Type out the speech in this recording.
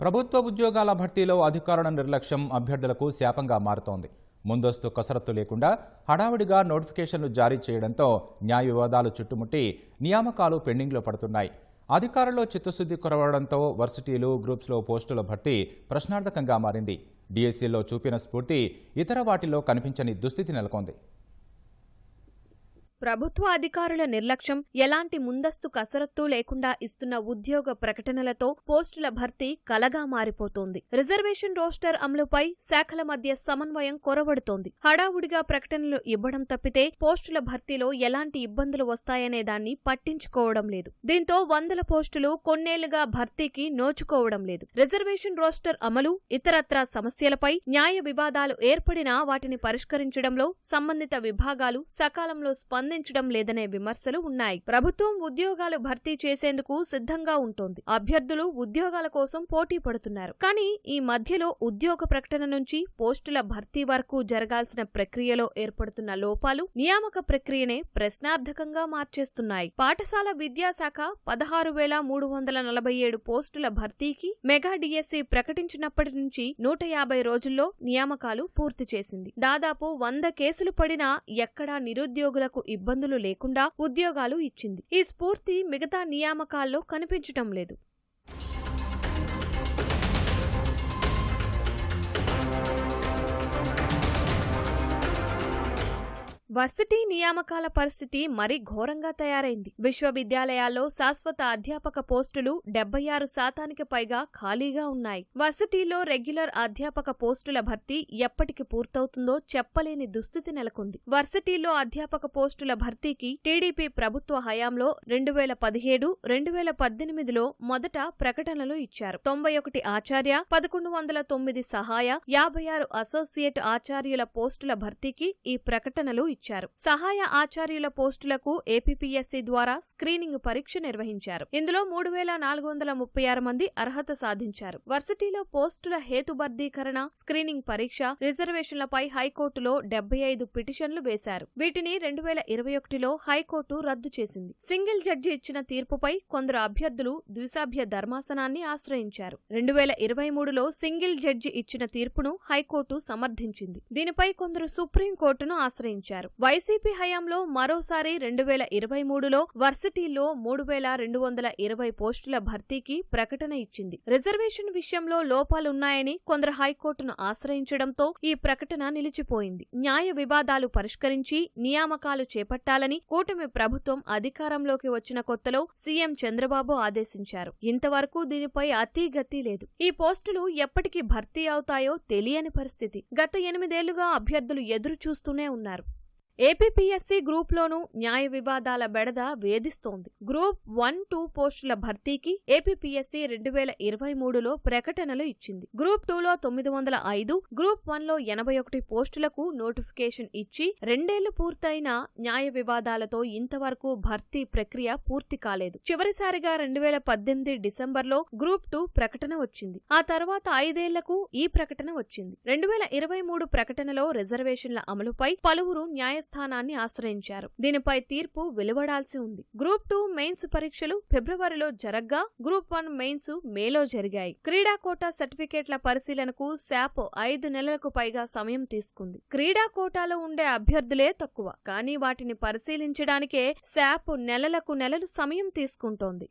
ప్రభుత్వ ఉద్యోగాల భర్తీలో అధికారుల నిర్లక్ష్యం అభ్యర్థులకు శాపంగా మారుతోంది. ముందస్తు కసరత్తు లేకుండా హడావిడిగా నోటిఫికేషన్లు జారీ చేయడంతో న్యాయ వివాదాలు చుట్టుముట్టి నియామకాలు పెండింగ్లో పడుతున్నాయి. అధికారుల్లో చిత్తశుద్ధి కొరవడంతో వర్సిటీలు గ్రూప్స్లో పోస్టుల భర్తీ ప్రశ్నార్థకంగా మారింది. డిఎస్సీలో చూపిన స్ఫూర్తి ఇతర వాటిలో కనిపించని దుస్థితి నెలకొంది. ప్రభుత్వ అధికారుల నిర్లక్ష్యం ఎలాంటి ముందస్తు కసరత్తు లేకుండా ఇస్తున్న ఉద్యోగ ప్రకటనలతో పోస్టుల భర్తీ కలగా మారిపోతోంది. రిజర్వేషన్ రోస్టర్ అమలుపై శాఖల మధ్య సమన్వయం కొరవడుతోంది. హడావుడిగా ప్రకటనలు ఇవ్వడం తప్పితే పోస్టుల భర్తీలో ఎలాంటి ఇబ్బందులు వస్తాయనే దాన్ని పట్టించుకోవడం లేదు. దీంతో వందల పోస్టులు కొన్నేళ్ళుగా భర్తీకి నోచుకోవడం లేదు. రిజర్వేషన్ రోస్టర్ అమలు ఇతరత్రా సమస్యలపై న్యాయ వివాదాలు ఏర్పడినా వాటిని పరిష్కరించడంలో సంబంధిత విభాగాలు సకాలంలో స్పందించడం లేదనే విమర్శలు ఉన్నాయి. ప్రభుత్వం ఉద్యోగాలు భర్తీ చేసేందుకు సిద్ధంగా ఉంటోంది. అభ్యర్థులు ఉద్యోగాల కోసం పోటీ పడుతున్నారు. కానీ ఈ మధ్యలో ఉద్యోగ ప్రకటన నుంచి పోస్టుల భర్తీ వరకు జరగాల్సిన ప్రక్రియలో ఏర్పడుతున్న లోపాలు నియామక ప్రక్రియనే ప్రశ్నార్థకంగా మార్చేస్తున్నాయి. పాఠశాల విద్యాశాఖ పదహారు వేల మూడు వందల నలభై ఏడు పోస్టుల భర్తీకి మెగా డిఎస్సి ప్రకటించినప్పటి నుంచి నూట యాభై రోజుల్లో నియామకాలు పూర్తి చేసింది. దాదాపు వంద కేసులు పడినా ఎక్కడా నిరుద్యోగులకు ఇబ్బందులు లేకుండా ఉద్యోగాలు ఇచ్చింది. ఈ స్ఫూర్తి మిగతా నియామకాల్లో కనిపించటం లేదు. వర్సిటీ నియామకాల పరిస్థితి మరీ ఘోరంగా తయారైంది. విశ్వవిద్యాలయాల్లో శాశ్వత అధ్యాపక పోస్టులు డెబ్బై ఆరు శాతానికి పైగా ఖాళీగా ఉన్నాయి. వర్సిటీలో రెగ్యులర్ అధ్యాపక పోస్టుల భర్తీ ఎప్పటికి పూర్తవుతుందో చెప్పలేని దుస్థితి నెలకొంది. వర్సిటీలో అధ్యాపక పోస్టుల భర్తీకి టీడీపీ ప్రభుత్వ హయాంలో రెండు వేల పదిహేడు రెండు వేల పద్దెనిమిదిలో మొదట ప్రకటనలు ఇచ్చారు. తొంభై ఒకటి ఆచార్య పదకొండు వందల తొమ్మిది సహాయ యాభై ఆరు అసోసియేట్ ఆచార్యుల పోస్టుల భర్తీకి ఈ ప్రకటనలు ఇచ్చారు. సహాయ ఆచార్యుల పోస్టులకు ఏపీపీఎస్సీ ద్వారా స్క్రీనింగ్ పరీక్ష నిర్వహించారు. ఇందులో మూడు వేల నాలుగు వందల ముప్పై ఆరు మంది అర్హత సాధించారు. వర్సిటీలో పోస్టుల హేతుబద్ధీకరణ స్క్రీనింగ్ పరీక్ష రిజర్వేషన్లపై హైకోర్టులో డెబ్బై ఐదు పిటిషన్లు వేశారు. వీటిని రెండు వేల ఇరవై ఒకటిలో హైకోర్టు రద్దు చేసింది. సింగిల్ జడ్జి ఇచ్చిన తీర్పుపై కొందరు అభ్యర్థులు ద్విసభ్య ధర్మాసనాన్ని ఆశ్రయించారు. రెండు వేల ఇరవై మూడులో సింగిల్ జడ్జి ఇచ్చిన తీర్పును హైకోర్టు సమర్థించింది. దీనిపై కొందరు సుప్రీంకోర్టును ఆశ్రయించారు. వైసీపీ హయాంలో మరోసారి రెండు వేల ఇరవై మూడులో వర్సిటీల్లో మూడు వేల రెండు వందల ఇరవై పోస్టుల భర్తీకి ప్రకటన ఇచ్చింది. రిజర్వేషన్ విషయంలో లోపాలున్నాయని కొందరు హైకోర్టును ఆశ్రయించడంతో ఈ ప్రకటన నిలిచిపోయింది. న్యాయ వివాదాలు పరిష్కరించి నియామకాలు చేపట్టాలని కూటమి ప్రభుత్వం అధికారంలోకి వచ్చిన కొత్తలో సీఎం చంద్రబాబు ఆదేశించారు. ఇంతవరకు దీనిపై అతీగతి లేదు. ఈ పోస్టులు ఎప్పటికి భర్తీ అవుతాయో తెలియని పరిస్థితి. గత ఎనిమిదేళ్ళుగా అభ్యర్థులు ఎదురు చూస్తూనే ఉన్నారు. ఏపీపీఎస్సీ గ్రూప్లోనూ న్యాయ వివాదాల బెడద వేధిస్తోంది. గ్రూప్ వన్ టూ పోస్టుల భర్తీకి ఏపీపీఎస్సీ రెండు వేల ఇరవై మూడులో ప్రకటనలు ఇచ్చింది. గ్రూప్ టూలో తొమ్మిది వందల ఐదు గ్రూప్ వన్లో ఎనభై ఒకటి పోస్టులకు నోటిఫికేషన్ ఇచ్చి రెండేళ్ళు పూర్తయిన న్యాయ వివాదాలతో ఇంతవరకు భర్తీ ప్రక్రియ పూర్తి కాలేదు. చివరిసారిగా రెండు వేల పద్దెనిమిది డిసెంబర్లో గ్రూప్ టూ ప్రకటన వచ్చింది. ఆ తర్వాత ఐదేళ్ళకు ఈ ప్రకటన వచ్చింది. రెండు వేల ఇరవై మూడు ప్రకటనలో రిజర్వేషన్ల అమలుపై పలువురు న్యాయ న్యాయస్థానాన్ని ఆశ్రయించారు. దీనిపై తీర్పు వెలువడాల్సి ఉంది. గ్రూప్ టూ మెయిన్స్ పరీక్షలు ఫిబ్రవరిలో జరగ్గా గ్రూప్ వన్ మెయిన్స్ మేలో జరిగాయి. క్రీడా కోటా సర్టిఫికేట్ల పరిశీలనకు శాప్ ఐదు నెలలకు పైగా సమయం తీసుకుంది. క్రీడా కోటాలో ఉండే అభ్యర్థులే తక్కువ కానీ వాటిని పరిశీలించడానికే శాప్ నెలలకు నెలలు సమయం తీసుకుంటోంది.